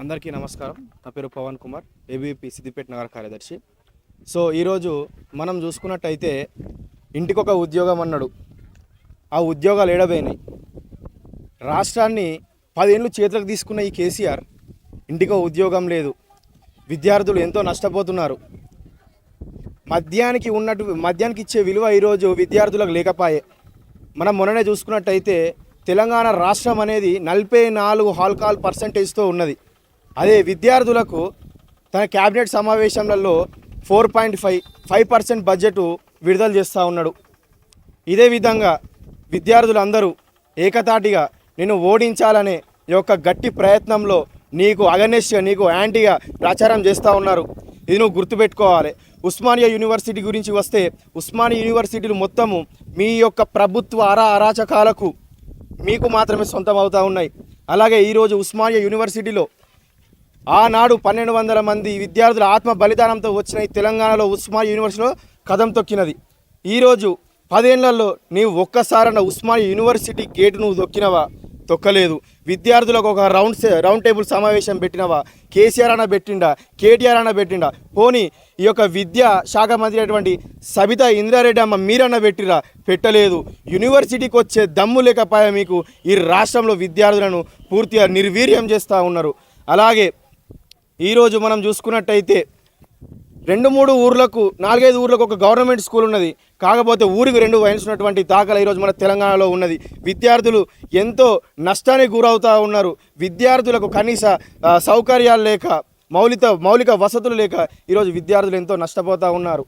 అందరికీ నమస్కారం. నా పేరు పవన్ కుమార్ ఏబీపీ సిద్దిపేట నగర కార్యదర్శి. సో ఈరోజు మనం చూసుకున్నట్టయితే ఇంటికొక ఉద్యోగం అన్నాడు. ఆ ఉద్యోగాలు ఏడబోయినాయి. రాష్ట్రాన్ని పదేళ్ళు చేతులకు తీసుకున్న ఈ కేసీఆర్ ఇంటికో ఉద్యోగం లేదు. విద్యార్థులు ఎంతో నష్టపోతున్నారు. మద్యానికి ఉన్నట్టు మద్యానికి ఇచ్చే విలువ ఈరోజు విద్యార్థులకు లేకపాయే. మనం మొన్ననే చూసుకున్నట్టయితే తెలంగాణ రాష్ట్రం అనేది నలభై నాలుగు హాల్కాల్ పర్సంటేజ్తో ఉన్నది. అదే విద్యార్థులకు తన క్యాబినెట్ సమావేశంలో four point five five percent budget విడుదల చేస్తూ ఉన్నాడు. ఇదే విధంగా విద్యార్థులందరూ ఏకతాటిగా నిన్ను ఓడించాలనే యొక్క గట్టి ప్రయత్నంలో నీకు అగనెస్ట్గా నీకు యాంటీగా ప్రచారం చేస్తూ ఉన్నారు. ఇది నువ్వు గుర్తుపెట్టుకోవాలి. ఉస్మానియా యూనివర్సిటీ గురించి వస్తే ఉస్మానియా యూనివర్సిటీలు మొత్తము మీ యొక్క ప్రభుత్వ అరా అరాచకాలకు మీకు మాత్రమే సొంతం అవుతూ ఉన్నాయి. అలాగే ఈరోజు ఉస్మానియా యూనివర్సిటీలో ఆనాడు పన్నెండు వందల మంది విద్యార్థుల ఆత్మ బలిదానంతో వచ్చిన ఈ తెలంగాణలో ఉస్మా యూనివర్సిటీలో కథం తొక్కినది. ఈరోజు పదేళ్ళలో నీవు ఒక్కసారన్న ఉస్మా యూనివర్సిటీ గేటు నువ్వు తొక్కినవా? తొక్కలేదు. విద్యార్థులకు ఒక రౌండ్ రౌండ్ టేబుల్ సమావేశం పెట్టినవా? కేసీఆర్ అన్న పెట్టిండా? కేటీఆర్ అన్న పెట్టిండా? పోనీ ఈ యొక్క విద్యా శాఖ మంత్రి అయినటువంటి సబితా ఇంద్రారెడ్డి అమ్మ మీరన్న పెట్టిరా? పెట్టలేదు. యూనివర్సిటీకి వచ్చే దమ్ము లేకపోయా మీకు? ఈ రాష్ట్రంలో విద్యార్థులను పూర్తిగా నిర్వీర్యం చేస్తూ ఉన్నారు. అలాగే ఈరోజు మనం చూసుకున్నట్టయితే రెండు మూడు ఊర్లకు నాలుగైదు ఊర్లకు ఒక గవర్నమెంట్ స్కూల్ ఉన్నది. కాకపోతే ఊరికి రెండు వహించినటువంటి దాఖలా ఈరోజు మన తెలంగాణలో ఉన్నది. విద్యార్థులు ఎంతో నష్టానికి గురవుతూ ఉన్నారు. విద్యార్థులకు కనీస సౌకర్యాలు లేక మౌలిక మౌలిక వసతులు లేక ఈరోజు విద్యార్థులు ఎంతో నష్టపోతూ ఉన్నారు.